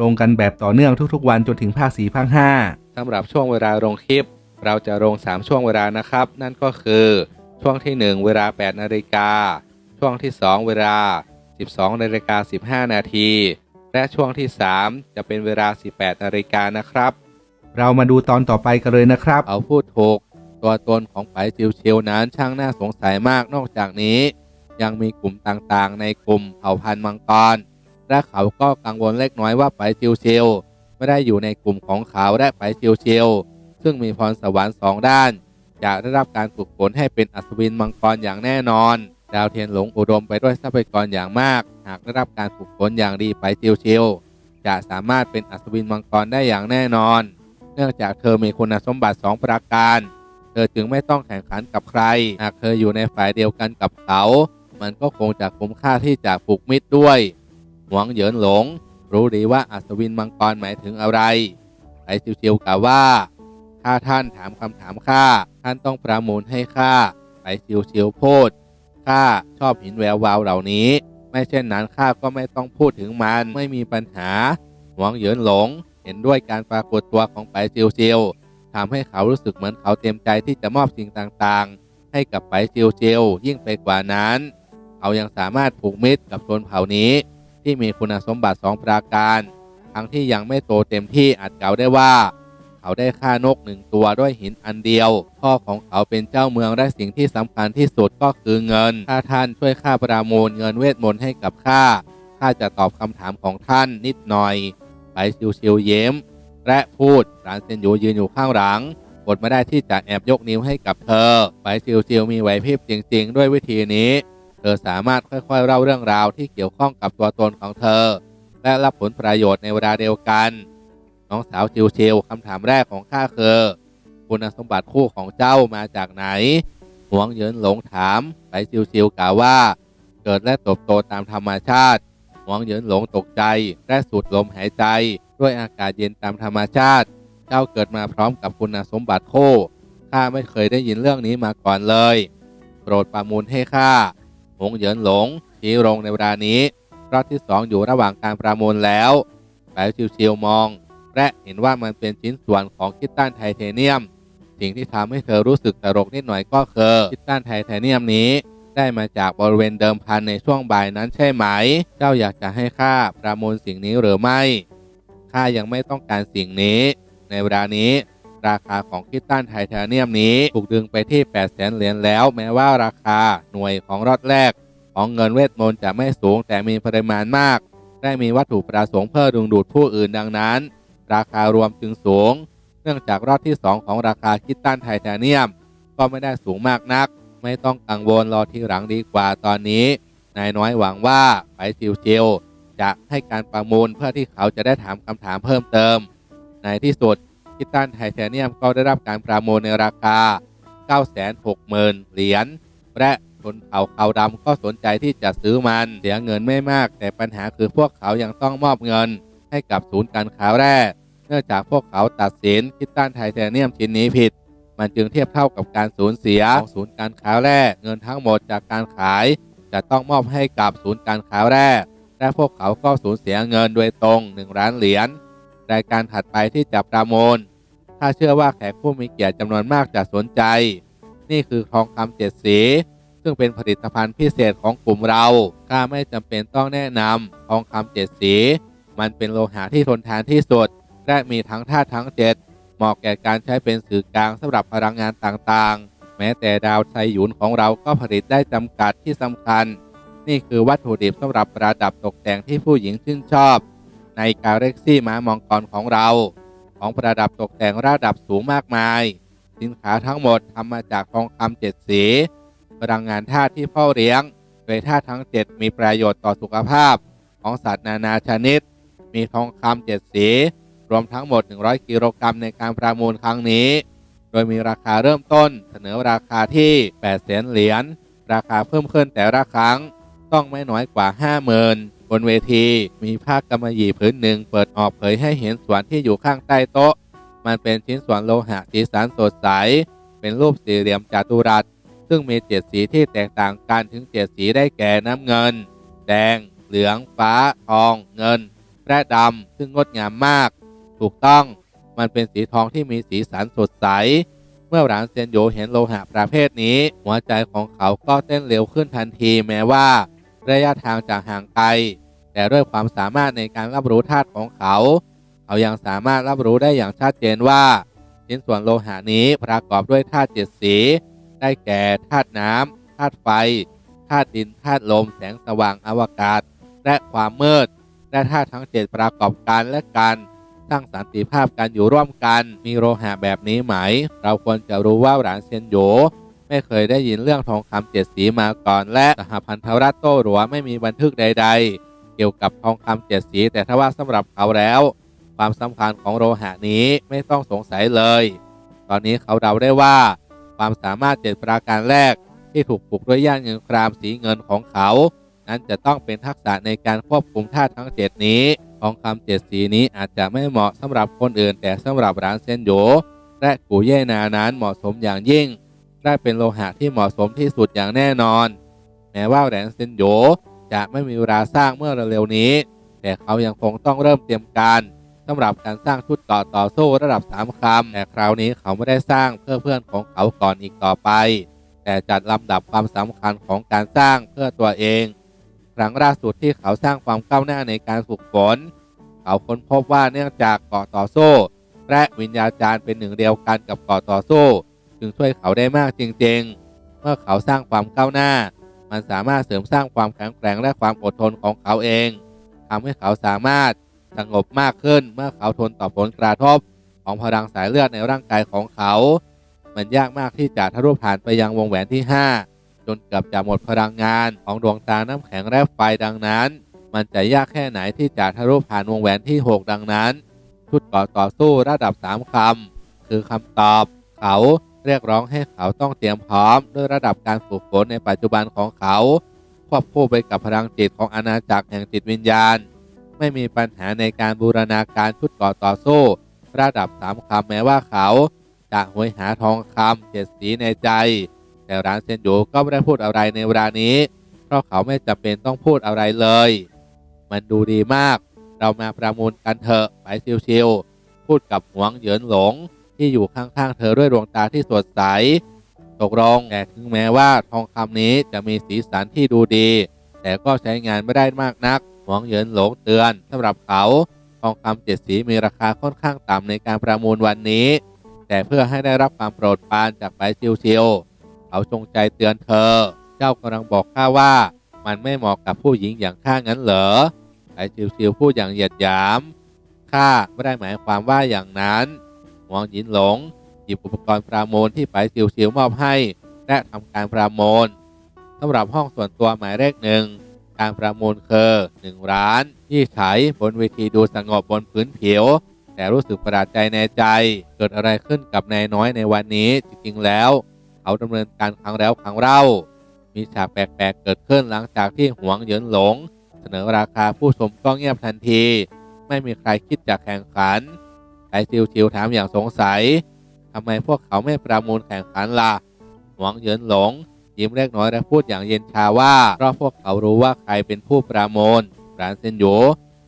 ลงกันแบบต่อเนื่องทุกๆ วันจนถึงภาค4ภาค5สำหรับช่วงเวลาลงคลิป เราจะลง 3 ช่วงเวลานะครับ นั่นก็คือช่วงที่ 1 เวลา 8 นาฬิกา ช่วงที่ 2 เวลา 12 นาฬิกา 15 นาที และช่วงที่ 3 จะเป็นเวลา 18 นาฬิกานะครับ เรามาดูตอนต่อไปกันเลยนะครับ เอาพูดถูก ตัวตนของไปจิวเชียวนั้นช่างน่าสงสัยมากนอกจากนี้ ยังมีกลุ่มต่างๆ ในกลุ่มเผ่าพันธุ์มังกร และเขาก็กังวลเล็กน้อยว่าไปจิวเชียวไม่ได้อยู่ในกลุ่มของเขาและไปจิวเชียวซึ่งมีพรสวรรค์สองด้านจะได้รับการฝึกฝนให้เป็นอัศวินมังกรอย่างแน่นอน ดาวเทียนหลงอุดมไปด้วยทรัพยากรอย่างมาก หากได้รับการฝึกฝนอย่างดีไปจิวเชียวจะสามารถเป็นอัศวินมังกรได้อย่างแน่นอน เนื่องจากเธอมีคุณสมบัติสองประการ เธอจึงไม่ต้องแข่งขันกับใคร หากเธออยู่ในฝ่ายเดียวกันกับเขา มันก็คงจะคุ้มค่าที่จะผูกมิตรด้วย หวงเหยินหลง รู้ดีว่าอัศวินมังกรหมายถึงอะไรไอชิวๆกล่าวว่า ถ้าท่านถามคำถามข้าท่านต้องประมูลให้ข้าไปชิวๆพูดข้าชอบหินแวววาวเหล่านี้ ไม่เช่นนั้นข้าก็ไม่ต้องพูดถึงมันไม่มีปัญหา หวงเหยินหลง เห็นด้วยการปรากฏตัวของไปชิวๆทำให้เขารู้สึกเหมือนเขาเต็มใจที่จะมอบสิ่งต่างๆ ให้กับไปชิวๆยิ่งไปกว่านั้นเขายังสามารถผูกมิตรกับชนเผ่านี้ ที่มีคุณสมบัติสองประการ ทั้งที่ยังไม่โตเต็มที่อาจกล่าวได้ว่า เขาได้ฆ่านกหนึ่งตัวด้วยหินอันเดียว พ่อของเขาเป็นเจ้าเมืองและสิ่งที่สำคัญที่สุดก็คือเงิน ถ้าท่านช่วยข้าประมูลเงินเวทมนต์ให้กับข้า ข้าจะตอบคำถามของท่านนิดหน่อย ไปชิวๆเย้ม และพูดรานเซนยูยืนอยู่ข้างหลังอดไม่ได้ที่จะแอบยกนิ้วให้กับเธอ ไปชิวๆมีไหวพริบจริง ๆ ด้วยวิธีนี้ เธอสามารถค่อยๆเล่าเรื่องราวที่เกี่ยวข้องกับตัวตนของเธอ และรับผลประโยชน์ในเวลาเดียวกัน น้องสาวชิวๆคำถามแรกของข้าคือคุณสมบัติคู่ของเจ้ามาจากไหนหวงเหยินหลงถามไปชิวๆกล่าวว่า เกิดและเติบโตตามธรรมชาติหวงเหยินหลงตกใจ และสูดลมหายใจ ด้วยอากาศเย็นตามธรรมชาติ เจ้าเกิดมาพร้อมกับคุณสมบัติคู่ข้าไม่เคยได้ยินเรื่องนี้มาก่อนเลย โปรดประมูลให้ข้า หงเหยินหลงชี้ลงในเวลานี้รอบที่สองอยู่ระหว่างการประมูลแล้วแปลชิวๆมอง และเห็นว่ามันเป็นชิ้นส่วนของคิตตันไทเทเนียม สิ่งที่ทำให้เธอรู้สึกตลกนิดหน่อยก็คือคิตตันไทเทเนียมนี้ ได้มาจากบริเวณเดิมพันในช่วงบ่ายนั้นใช่ไหม เจ้าอยากจะให้ข้าประมูลสิ่งนี้หรือไม่ข้ายังไม่ต้องการสิ่งนี้ ในเวลานี้ ราคาของคิตตันไทเทเนียมนี้ถูกดึงไปที่ 8 0 0แสนเหรียญแล้ว แม้ว่าราคาหน่วยของรอดแรก ของเงินเวทมนต์จะไม่สูงแต่มีปริมาณมาก ได้มีวัตถุประสงค์เพื่อดึงดูดผู้อื่นดังนั้น ราคารวมจึงสูง เนื่องจากรอบที่ 2 ของราคาคิตตันไทเทเนียม ก็ไม่ได้สูงมากนัก ไม่ต้องกังวลรอที่หลังดีกว่าตอนนี้นายน้อยหวังว่าไปชิวๆจะให้การประมูลเพื่อที่เขาจะได้ถามคำถามเพิ่มเติม ในที่สุด คิตตันไทเทเนียมก็ได้รับการประมูลในราคา 960,000 เหรียญ และชนเผ่าขาวดำก็สนใจที่จะซื้อมัน เสียเงินไม่มาก แต่ปัญหาคือพวกเขายังต้องมอบเงิน ให้กับศูนย์การค้าแร่เนื่องจากพวกเขาตัดสินคิตตันไทเทเนียมชิ้นนี้ผิด มันจึงเทียบเท่ากับการสูญเสียของศูนย์การค้าแร่เงินทั้งหมดจากการขาย จะต้องมอบให้กับศูนย์การค้าแร่และพวกเขาก็สูญเสียเงินโดยตรง 1 ล้านเหรียญรายการถัดไปที่จะประมูล ถ้าเชื่อว่าแขกผู้มีเกียรติจำนวนมากจะสนใจ นี่คือทองคำเจ็ดสี ซึ่งเป็นผลิตภัณฑ์พิเศษของกลุ่มเราข้าไม่จำเป็นต้องแนะนำทองคำเจ็ดสี มันเป็นโลหะที่ทนทานที่สุด และมีทั้งธาตุทั้งเจ็ดเหมาะแก่การใช้เป็นสื่อกลางสำหรับพลังงานต่างๆ แม้แต่ดาวไซหยุนของเราก็ผลิตได้จำกัดที่สำคัญ นี่คือวัตถุดิบสำหรับประดับตกแต่งที่ผู้หญิงชื่นชอบ ในกาเล็กซี่ม้ามองกรของเรา ของประดับตกแต่งระดับสูงมากมาย สินค้าทั้งหมดทำมาจากทองคำเจ็ดสี พลังงานธาตุที่พ่อเลี้ยงโดยธาตุทั้ง 7 มีประโยชน์ต่อสุขภาพ ของสัตว์นานาชนิด มีทองคำเจ็ดสี รวมทั้งหมด 100 กิโลกรัมในการประมูลครั้งนี้ โดยมีราคาเริ่มต้นเสนอราคาที่8แสนเหรียญราคาเพิ่มขึ้นแต่ละครั้งต้องไม่น้อยกว่า 50,000 บนเวทีมีผ้ากำมะหยี่ผืนหนึ่งเปิดออกเผยให้เห็นส่วนที่อยู่ข้างใต้โต๊ะ มันเป็นชิ้นส่วนโลหะสีสันสดใส เป็นรูปสี่เหลี่ยมจัตุรัส ซึ่งมีเจ็ดสีที่แตกต่างกันถึงเจ็ดสีได้แก่น้ำเงิน แดง เหลือง ฟ้า ทอง เงิน และดำ ซึ่งงดงามมาก ถูกต้อง มันเป็นสีทองที่มีสีสันสดใส เมื่อหลานเซียนโยเห็นโลหะประเภทนี้ หัวใจของเขาก็เต้นเร็วขึ้นทันทีแม้ว่า ระยะทางจากห่างไกล แต่ด้วยความสามารถในการรับรู้ธาตุของเขา เขายังสามารถรับรู้ได้อย่างชัดเจนว่าชิ้นส่วนโลหะนี้ประกอบด้วยธาตุเจ็ดสี ได้แก่ธาตุน้ำธาตุไฟธาตุดินธาตุลมแสงสว่างอวกาศ และความมืด และธาตุทั้งเจ็ดประกอบกันและกันสร้างสันติภาพกันอยู่ร่วมกัน มีโลหะแบบนี้ไหม เราควรจะรู้ว่าหลานเซียนโหย ไม่เคยได้ยินเรื่องทองคำเจ็ดสีมาก่อน และสหพันธรัฐโต้หรัวไม่มีบันทึกใด ๆ เกี่ยวกับทองคำเจ็ดสี แต่ถ้าว่าสำหรับเขาแล้ว ความสำคัญของโลหะนี้ไม่ต้องสงสัยเลย ตอนนี้เขาเดาได้ว่า ความสามารถเจ็ดประการแรกที่ถูกปลุกด้วยย่านเงินครามสีเงินของเขา นั้นจะต้องเป็นทักษะในการควบคุมธาตุทั้งเจ็ดนี้ทองคำเจ็ดสีนี้อาจจะไม่เหมาะสำหรับคนอื่น แต่สำหรับร้านเซนโยและกูเย่นานั้นเหมาะสมอย่างยิ่ง ได้เป็นโลหะที่เหมาะสมที่สุดอย่างแน่นอน แม้ว่าแหลนเซนโยจะไม่มีเวลาสร้างเมื่อเร็วๆนี้ แต่เขายังคงต้องเริ่มเตรียมการสำหรับการสร้างชุดเกาะต่อสู้ระดับสามคำแต่คราวนี้เขาไม่ได้สร้างเพื่อเพื่อนของเขาก่อนอีกต่อไป แต่จัดลำดับความสำคัญของการสร้างเพื่อตัวเอง ครั้งล่าสุดที่เขาสร้างความก้าวหน้าในการฝึกฝนเขาค้นพบว่าเนื่องจากเกาะต่อสู้ และวิญญาจารย์เป็นหนึ่งเดียวกันกับเกาะต่อสู้ จึงช่วยเขาได้มากจริง ๆ เมื่อเขาสร้างความก้าวหน้า มันสามารถเสริมสร้างความแข็งแกร่งและความอดทนของเขาเองทำให้เขาสามารถสงบมากขึ้น เมื่อเขาทนต่อผลกระทบ ของพลังสายเลือดในร่างกายของเขา มันยากมากที่จะทะลุผ่านไปยังวงแหวนที่ 5 จนเกือบจะหมดพลังงานของดวงตาน้ำแข็งและไฟดังนั้น มันจะยากแค่ไหนที่จะทะลุผ่านวงแหวนที่ 6 ดังนั้นชุดก่อต่อสู้ระดับ 3คำคือคำตอบเขา เรียกร้องให้เขาต้องเตรียมพร้อมด้วยระดับการฝึกฝนในปัจจุบันของเขา ควบคู่ไปกับพลังจิตของอาณาจักรแห่งจิตวิญญาณ ไม่มีปัญหาในการบูรณาการชุดก่อต่อสู้ ระดับ3คำแม้ว่าเขา จะหวยหาทองคำเจ็ดสีในใจ แต่ร้านเซนโยก็ไม่ได้พูดอะไรในเวลานี้ เพราะเขาไม่จำเป็นต้องพูดอะไรเลย มันดูดีมาก เรามาประมูลกันเถอะไปชิวๆพูดกับหวงเหยินหลง ที่อยู่ข้างๆ เธอด้วยดวงตาที่สดใส ตกลงแต่ถึงแม้ว่าทองคำนี้จะมีสีสันที่ดูดี แต่ก็ใช้งานไม่ได้มากนักหวงเหยินหลงเตือนสำหรับเขาทองคำเจ็ดสีมีราคาค่อนข้างต่ำในการประมูลวันนี้ แต่เพื่อให้ได้รับความโปรดปรานจากไปชิวๆเขาจงใจเตือนเธอ เจ้ากำลังบอกข้าว่า มันไม่เหมาะกับผู้หญิงอย่างข้างั้นเหรอไปชิวๆพูดอย่างเหยียดหยามข้าไม่ได้หมายความว่าอย่างนั้น หวงหยินหลง หยิบอุปกรณ์ประมูลที่ไปซิวๆมอบให้ และทำการประมูลสำหรับห้องส่วนตัวหมายเลขหนึ่งการประมูลคือ1ร้าน ที่ใช้บนเวทีดูสงบบนพื้นผิว แต่รู้สึกประหลาดใจในใจ เกิดอะไรขึ้นกับนายน้อยในวันนี้ จริงๆแล้ว เขาดำเนินการครั้งแล้วครั้งเล่า มีฉากแปลกๆเกิดขึ้นหลังจากที่หวงเหยินหลง เสนอราคาผู้ชมก็เงียบทันที ไม่มีใครคิดจะแข่งขัน ไอซิวชิวถามอย่างสงสัยทำไมพวกเขาไม่ประมูลแข่งขันล่ะหวังเยินหลง ยิ้มเล็กน้อยและพูดอย่างเย็นชาว่าเพราะพวกเขารู้ว่าใครเป็นผู้ประมูลรานเซนโย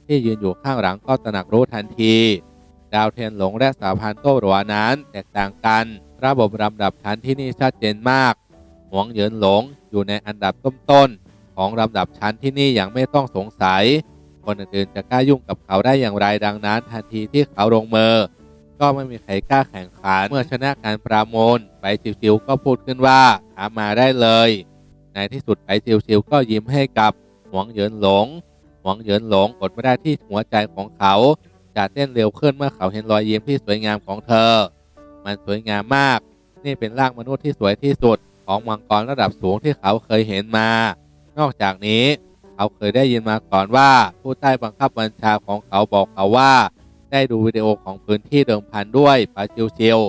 ที่ยืนอยู่ข้างหลังก็ตระหนักรู้ทันที ดาวเทียนหลงและสาพันโต้หรัวนั้นแตกต่างกัน ระบบลำดับชั้นที่นี่ชัดเจนมาก หวงเหยินหลงอยู่ในอันดับต้นๆของลำดับชั้นที่นี่อย่างไม่ต้องสงสัย คนอื่นๆจะกล้ายุ่งกับเขาได้อย่างไรดังนั้น ทันทีที่เขาลงมือ ก็ไม่มีใครกล้าแข่งขันเมื่อชนะการประมูลไปจิวๆก็พูดขึ้นว่าถามาได้เลย ในที่สุดไปจิวๆก็ยิ้มให้กับหวงเหยินหลง หวงเหยินหลงอดไม่ได้ที่หัวใจของเขาจะเต้นเร็วขึ้นเมื่อเขาเห็นรอยยิ้มที่สวยงามของเธอ มันสวยงามมาก นี่เป็นร่างมนุษย์ที่สวยที่สุดของมังกรระดับสูงที่เขาเคยเห็นมา นอกจากนี้ เขาเคยได้ยินมาก่อนว่า ผู้ใต้บังคับบัญชาของเขาบอกเขาว่า ได้ดูวิดีโอของพื้นที่เดิมพันด้วยปาจิวเชียว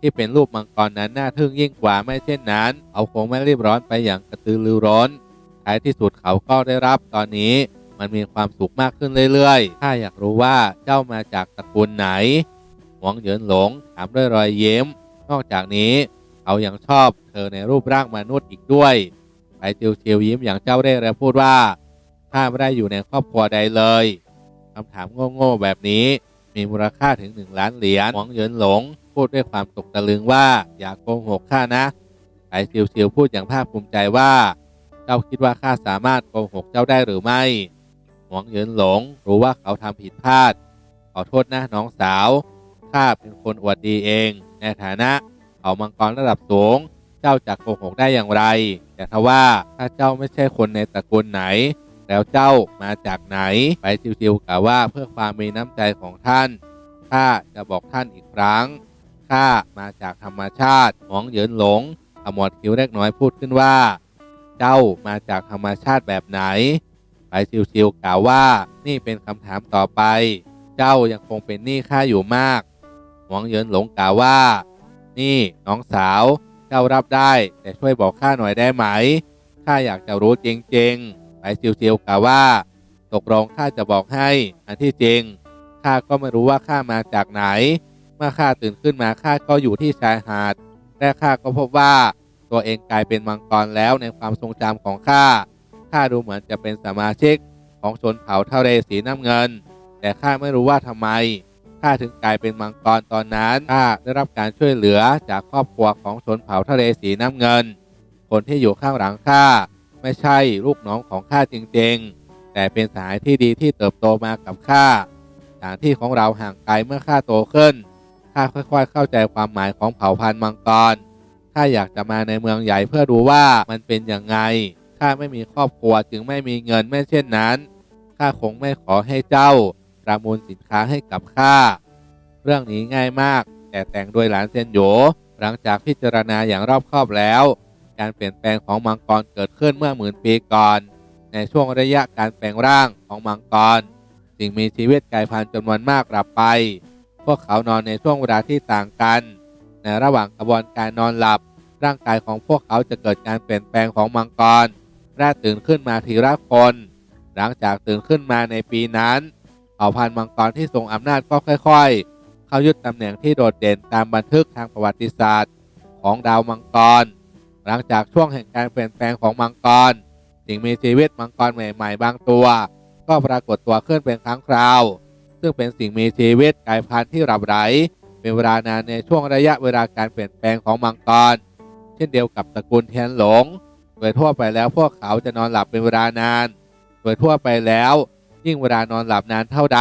ที่เป็นรูปมังกรนั้นน่าทึ่งยิ่งกว่าไม่เช่นนั้น เขาคงไม่รีบร้อนไปอย่างกระตือรือร้นท้ายที่สุดเขาก็ได้รับตอนนี้ มันมีความสุขมากขึ้นเรื่อยๆ ถ้าอยากรู้ว่าเจ้ามาจากตระกูลไหน หวงเหยินหลงถามด้วยรอยยิ้ม นอกจากนี้ เขายังชอบเธอในรูปร่างมนุษย์อีกด้วย ไปจิวเชียวยิ้มอย่างเจ้าเร่ห์และพูดว่า ข้าไม่ได้อยู่ในครอบครัวใดเลยคำถามโง่ๆแบบนี้ มีมูลค่าถึงหนึ่งล้านเหรียญหวงเยินหลง พูดด้วยความตกตะลึงว่าอย่าโกหกข้านะไปจิวเชียวพูดอย่างภาคภูมิใจว่า เจ้าคิดว่าข้าสามารถโกหกเจ้าได้หรือไม่หวงเยินหลง รู้ว่าเขาทำผิดพลาด ขอโทษนะน้องสาวข้าเป็นคนอวดดีเอง ในฐานะเขามังกรระดับสูง เจ้าจะโกหกได้อย่างไร แต่ทว่าถ้าเจ้าไม่ใช่คนในตระกูลไหน แล้วเจ้ามาจากไหน ไปจิวๆกล่าวว่าเพื่อความมีน้ำใจของท่านข้าจะบอกท่านอีกครั้งข้ามาจากธรรมชาติหมองเหยินหลงขมวดคิ้วเล็กน้อยพูดขึ้นว่า เจ้ามาจากธรรมชาติแบบไหน ไปชิวๆกล่าวว่า นี่เป็นคำถามต่อไป เจ้ายังคงเป็นหนี้ข้าอยู่มากหวังเหยินหลงกล่าวว่า นี่น้องสาว เจ้ารับได้แต่ช่วยบอกข้าหน่อยได้ไหมข้าอยากจะรู้จริงๆ ไปชิวๆกล่าวว่า ตกลงข้าจะบอกให้ อันที่จริงข้าก็ไม่รู้ว่าข้ามาจากไหน เมื่อข้าตื่นขึ้นมาข้าก็อยู่ที่ชายหาดและข้าก็พบว่าตัวเองกลายเป็นมังกรแล้วในความทรงจำของข้าข้าดูเหมือนจะเป็นสมาชิกของชนเผ่าทะเลสีน้ำเงิน แต่ข้าไม่รู้ว่าทำไมข้าถึงกลายเป็นมังกรตอนนั้นข้าได้รับการช่วยเหลือจากครอบครัวของชนเผ่าทะเลสีน้ำเงิน คนที่อยู่ข้างหลังข้า ไม่ใช่ลูกน้องของข้าจริงๆ แต่เป็นสหายที่ดีที่เติบโตมากับข้าสถานที่ของเราห่างไกลเมื่อข้าโตขึ้นข้าค่อยๆ เข้าใจความหมายของเผ่าพันธุ์มังกรข้าอยากจะมาในเมืองใหญ่เพื่อดูว่ามันเป็นอยังไงข้าไม่มีครอบครัวจึงไม่มีเงินไม่เช่นนั้นข้าคงไม่ขอให้เจ้าประมูลสินค้าให้กับข้าเรื่องนี้ง่ายมาก แต่แต่งโดยหลานเซนโหยหลังจากพิจารณาอย่างรอบคอบแล้ว การเปลี่ยนแปลงของมังกรเกิดขึ้นเมื่อหมื่นปีก่อน ในช่วงระยะการแปลงร่างของมังกรสิ่งมีชีวิตกลายพันธุ์จำนวนมากกลับไป พวกเขานอนในช่วงเวลาที่ต่างกัน ในระหว่างกระบวนการนอนหลับ ร่างกายของพวกเขาจะเกิดการเปลี่ยนแปลงของมังกรแรกตื่นขึ้นมาทีละคน หลังจากตื่นขึ้นมาในปีนั้นเผ่าพันธุ์มังกรที่ทรงอำนาจก็ค่อยๆ เข้ายึดตำแหน่งที่โดดเด่นตามบันทึกทางประวัติศาสตร์ ของดาวมังกร หลังจากช่วงแห่งการเปลี่ยนแปลงของมังกร สิ่งมีชีวิตมังกรใหม่ ๆ บางตัว ก็ปรากฏตัวขึ้นเป็นครั้งคราว ซึ่งเป็นสิ่งมีชีวิตกลายพันธุ์ที่หลับไหลเป็นเวลานานในช่วงระยะเวลาการเปลี่ยนแปลงของมังกร เช่นเดียวกับตระกูลเทียนหลง โดยทั่วไปแล้วพวกเขาจะนอนหลับเป็นเวลานาน โดยทั่วไปแล้ว ยิ่งเวลานอนหลับนานเท่าใด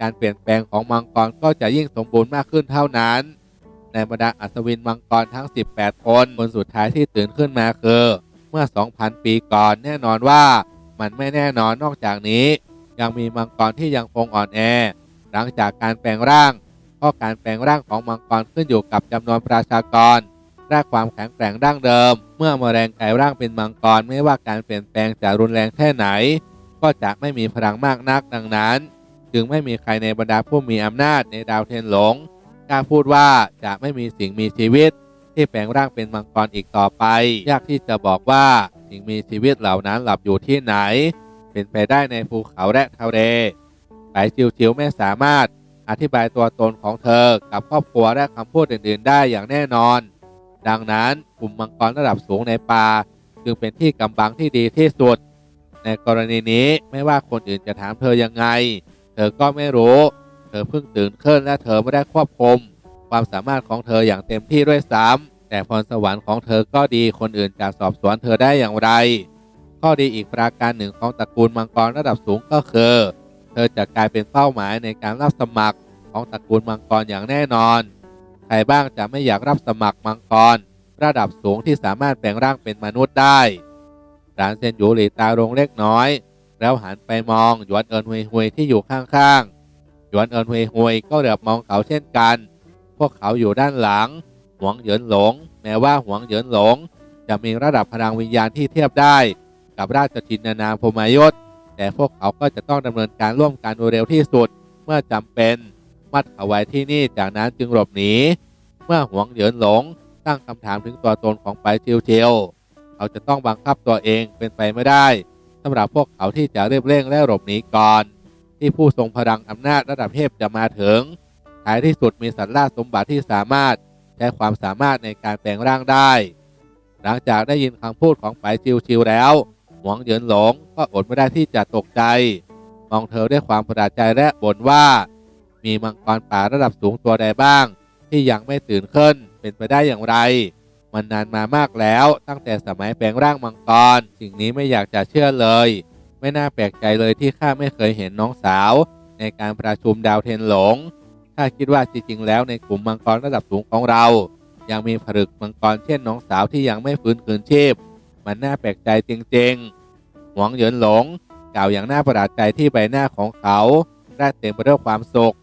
การเปลี่ยนแปลงของมังกรก็จะยิ่งสมบูรณ์มากขึ้นเท่านั้น ในบรรดาอัศวินมังกรทั้ง 18 คน คนสุดท้ายที่ตื่นขึ้นมาคือ เมื่อ 2,000 ปีก่อนแน่นอนว่ามันไม่แน่นอนนอกจากนี้ ยังมีมังกรที่ยังคงอ่อนแอ หลังจากการแปลงร่างเพราะการแปลงร่างของมังกรขึ้นอยู่กับจำนวนประชากรและความแข็งแกร่งดั้งเดิม เมื่อมแมลงกลายร่างเป็นมังกรไม่ว่าการเปลี่ยนแปลงจะรุนแรงแค่ไหน ก็จะไม่มีพลังมากนักดังนั้น จึงไม่มีใครในบรรดาผู้มีอำนาจในดาวเทนหลง กล้าพูดว่าจะไม่มีสิ่งมีชีวิต ที่แปลงร่างเป็นมังกรอีกต่อไป ยากที่จะบอกว่าสิ่งมีชีวิตเหล่านั้นหลับอยู่ที่ไหน เป็นไปได้ในภูเขาและทะเลไปชิวๆไม่สามารถอธิบายตัวตนของเธอ กับครอบครัวและคำพูดอื่น ๆ ได้อย่างแน่นอน ดังนั้นกลุ่มมังกรระดับสูงในป่าจึงเป็นที่กำบังที่ดีที่สุด ในกรณีนี้ไม่ว่าคนอื่นจะถามเธอยังไง เธอก็ไม่รู้ เธอเพิ่งตื่นขึ้นและเธอไม่ได้ควบคุมความสามารถของเธออย่างเต็มที่ด้วยซ้ำแต่พรสวรรค์ของเธอก็ดีคนอื่นจะสอบสวนเธอได้อย่างไร ข้อดีอีกประการหนึ่งของตระกูลมังกรระดับสูงก็คือ เธอจะกลายเป็นเป้าหมายในการรับสมัครของตระกูลมังกรอย่างแน่นอน ใครบ้างจะไม่อยากรับสมัครมังกร ระดับสูงที่สามารถแปลงร่างเป็นมนุษย์ได้หลานเซนหยูหลีตาลงเล็กน้อย แล้วหันไปมองหยวนเอินฮุยฮุยที่อยู่ข้างๆ หยวนเอินฮุยฮุยก็เหลือบมองเขาเช่นกัน พวกเขาอยู่ด้านหลัง หวงเหยินหลง แม้ว่าหวงเหยินหลง จะมีระดับพลังวิญญาณที่เทียบได้ กับราชจินนานาพมายศ แต่พวกเขาก็จะต้องดำเนินการร่วมกันโดยเร็วที่สุด เมื่อจำเป็น มัดเขาไว้ที่นี่จากนั้นจึงหลบหนี เมื่อหวงเหยินหลง ตั้งคำถามถึงตัวตนของไปชิวเชียวเขาจะต้องบังคับตัวเองเป็นไปไม่ได้สำหรับพวกเขาที่จะเรียบเร่งและหลบหนีก่อน ที่ผู้ทรงพลังอำนาจระดับเทพจะมาถึง ท้ายที่สุดมีสัตว์ล่าสมบัติที่สามารถใช้ความสามารถในการแปลงร่างได้ หลังจากได้ยินคำพูดของไปชิวชิวแล้ว หวงเหยินหลงก็อดไม่ได้ที่จะตกใจ มองเธอด้วยความประหลาดใจและบ่นว่า มีมังกรป่าระดับสูงตัวใดบ้าง ที่ยังไม่ตื่นขึ้นเป็นไปได้อย่างไร มันนานมามากแล้วตั้งแต่สมัยแปลงร่างมังกรสิ่งนี้ไม่อยากจะเชื่อเลย ไม่น่าแปลกใจเลยที่ข้าไม่เคยเห็นน้องสาว ในการประชุมดาวเทนหลงข้าคิดว่าจริงๆแล้วในกลุ่มมังกรระดับสูงของเรา ยังมีผลึกมังกรเช่นน้องสาวที่ยังไม่ฟื้นคืนชีพ มันน่าแปลกใจจริงๆ หวงเหยินหลงกล่าวอย่างน่าประหลาดใจที่ใบหน้าของเขาแรดเต็มไปด้วยความสุข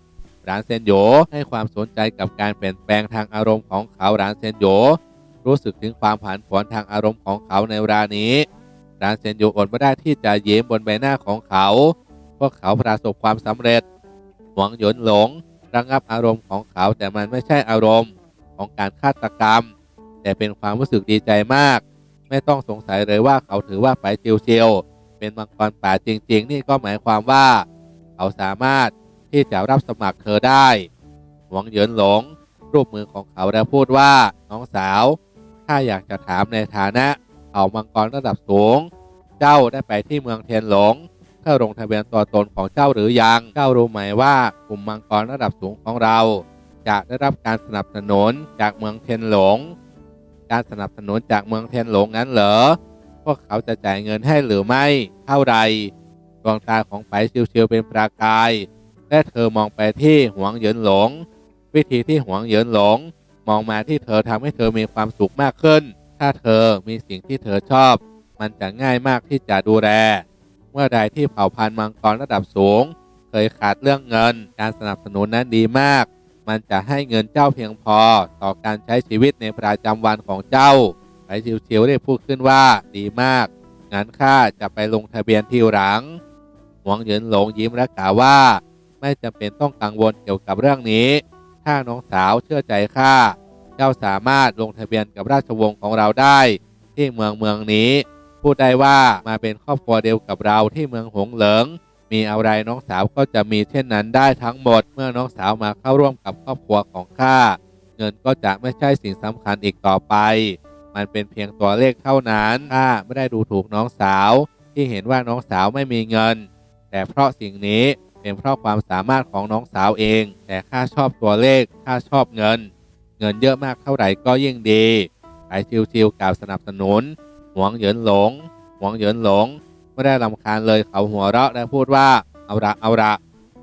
หลานเซนโยให้ความสนใจกับการเปลี่ยนแปลงทางอารมณ์ของเขาหลานเซนโยรู้สึกถึงความผันผวนทางอารมณ์ของเขาในเวลานี้านเซนโยอดไม่ได้ที่จะยิ้มบนใบหน้าของเขา พวกเขาประสบความสำเร็จ หวงหยนหลงระงับอารมณ์ของเขาแต่มันไม่ใช่อารมณ์ของการฆาตกรรม แต่เป็นความรู้สึกดีใจมาก ไม่ต้องสงสัยเลยว่าเขาถือว่าไปเชียวๆเป็นมังกรป่าจริง ๆ นี่ก็หมายความว่า เขาสามารถที่จะรับสมัครเธอได้ หวงเหยินหลง รูปมือของเขาแล้วพูดว่าน้องสาว ถ้าอยากจะถามในฐานะ เขามังกรระดับสูง เจ้าได้ไปที่เมืองเทียนหลงเพื่อลงทะเบียนตัวตนของเจ้าหรือยัง เจ้ารู้ไหมว่ากลุ่มมังกรระดับสูงของเรา จะได้รับการสนับสนุนจากเมืองเทียนหลง การสนับสนุนจากเมืองเทียนหลงนั้นเหรอ พวกเขาจะจ่ายเงินให้หรือไม่ เท่าไรดวงตาของไปชิวๆเป็นประกาย และเธอมองไปที่หวงเหยินหลง วิธีที่หวงเหยินหลง มองมาที่เธอทำให้เธอมีความสุขมากขึ้น ถ้าเธอมีสิ่งที่เธอชอบ มันจะง่ายมากที่จะดูแล เมื่อใดที่เผ่าพันธุ์มังกรระดับสูง เคยขาดเรื่องเงิน การสนับสนุนนั้นดีมาก มันจะให้เงินเจ้าเพียงพอ ต่อการใช้ชีวิตในประจำวันของเจ้าไปชิวๆได้พูดขึ้นว่าดีมาก งั้นข้าจะไปลงทะเบียนที่หลัง หวงเหยินหลงยิ้มและกล่าวว่า ไม่จำเป็นต้องกังวลเกี่ยวกับเรื่องนี้ ถ้าน้องสาวเชื่อใจข้า เจ้าสามารถลงทะเบียนกับราชวงศ์ของเราได้ ที่เมืองเมืองนี้ พูดได้ว่ามาเป็นครอบครัวเดียวกับเราที่เมืองหงเหลิง มีอะไรน้องสาวก็จะมีเช่นนั้นได้ทั้งหมด เมื่อน้องสาวมาเข้าร่วมกับครอบครัวของข้าเงินก็จะไม่ใช่สิ่งสำคัญอีกต่อไป มันเป็นเพียงตัวเลขเท่านั้นข้าไม่ได้ดูถูกน้องสาว ที่เห็นว่าน้องสาวไม่มีเงิน แต่เพราะสิ่งนี้เป็นเพราะความสามารถของน้องสาวเอง แต่ข้าชอบตัวเลขข้าชอบเงิน เงินเยอะมากเท่าไหร่ก็ยิ่งดีไปชิวๆกล่าวสนับสนุน หวงเหยินหลง หวงเหยินหลง ไม่ได้รำคาญเลยเขาหัวเราะและพูดว่าเอาละเอาละ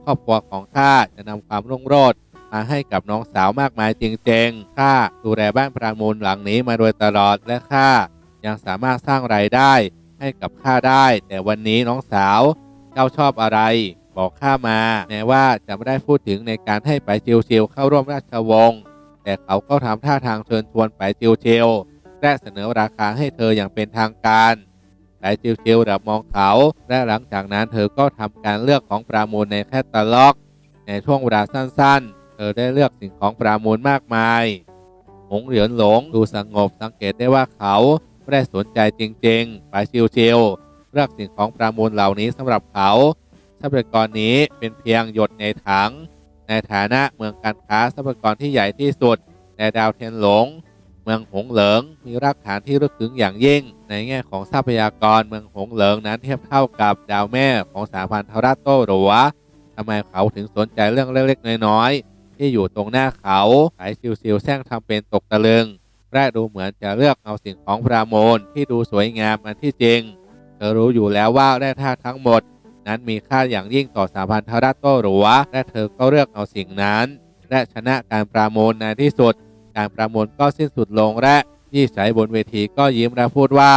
ครอบครัวของข้าจะนำความรุ่งโรจน์มาให้กับน้องสาวมากมายจริงๆข้าดูแลบ้านปรามูลหลังนี้มาโดยตลอดและข้ายังสามารถสร้างรายได้ให้กับข้าได้ แต่วันนี้น้องสาวเจ้าชอบอะไร บอกข้ามาแม้ว่าจะไม่ได้พูดถึงในการให้ไปเชิวๆเข้าร่วมราชวงศ์แต่เขาก็ทำท่าทางเชิญชวนไปเชิวๆ และเสนอราคาให้เธออย่างเป็นทางการสายจิวๆดับมองเขา และหลังจากนั้นเธอก็ทำการเลือกของประมูลในแคตตาล็อก ในช่วงเวลาสั้นๆ เธอได้เลือกสิ่งของประมูลมากมาย หงเหรียญหลงดูสงบสังเกตได้ว่าเขาไม่ได้สนใจจริงๆ ไปชิวๆเลือกสิ่งของประมูลเหล่านี้สำหรับเขาทรัพยากรนี้เป็นเพียงหยดในถัง ในฐานะเมืองการค้าทรัพยากรที่ใหญ่ที่สุด ในดาวเทียนหลง เมืองหงเหลิง มีรากฐานที่ลึกซึ้งอย่างยิ่ง ในแง่ของทรัพยากรเมืองหงเหลิงนั้นเทียบเท่ากับดาวแม่ของสาพันธรัตโตหรัวทำไมเขาถึงสนใจเรื่องเล็กๆน้อยๆที่อยู่ตรงหน้าเขาสายซิวๆแซงทำเป็นตกตะลึงและดูเหมือนจะเลือกเอาสิ่งของปราโมนที่ดูสวยงามอันที่จริง เธอรู้อยู่แล้วว่าแร่ธาตุทั้งหมด นั้นมีค่าอย่างยิ่งต่อสาพันธรัตโตหรัวและเธอก็เลือกเอาสิ่งนั้น และชนะการประมูลในที่สุด การประมูลก็สิ้นสุดลงและยี่ใช้บนเวทีก็ยิ้มและพูดว่า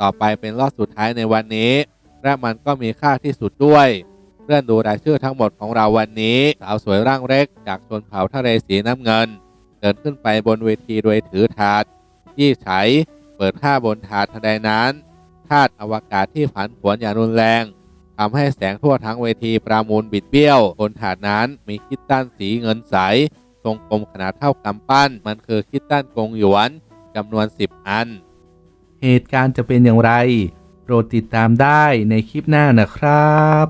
ต่อไปเป็นรอบสุดท้ายในวันนี้ และมันก็มีค่าที่สุดด้วยเลื่อนดูรายชื่อทั้งหมดของเราวันนี้สาวสวยร่างเล็กจากชนเผ่าทะเลสีน้ำเงิน เดินขึ้นไปบนเวทีโดยถือถาดยี่ไฉเปิดผ้าบนถาดทันใดนั้นธาตุอวกาศที่ผันผวนอย่างรุนแรงทำให้แสงทั่วทั้งเวทีประมูลบิดเบี้ยว บนถาดนั้นมีคิดตันสีเงินใส ทรงกลมขนาดเท่ากำปั้น มันคือคิดตันกงหยวนจำนวน 10 อัน เหตุการณ์จะเป็นอย่างไร โปรดติดตามได้ในคลิปหน้านะครับ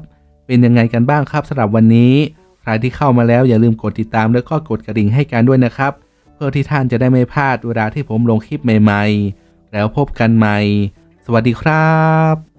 เป็นยังไงกันบ้างครับสำหรับวันนี้ ใครที่เข้ามาแล้วอย่าลืมกดติดตามแล้วก็กดกระดิ่งให้กันด้วยนะครับ เพื่อที่ท่านจะได้ไม่พลาดเวลาที่ผมลงคลิปใหม่ ๆ แล้วพบกันใหม่ สวัสดีครับ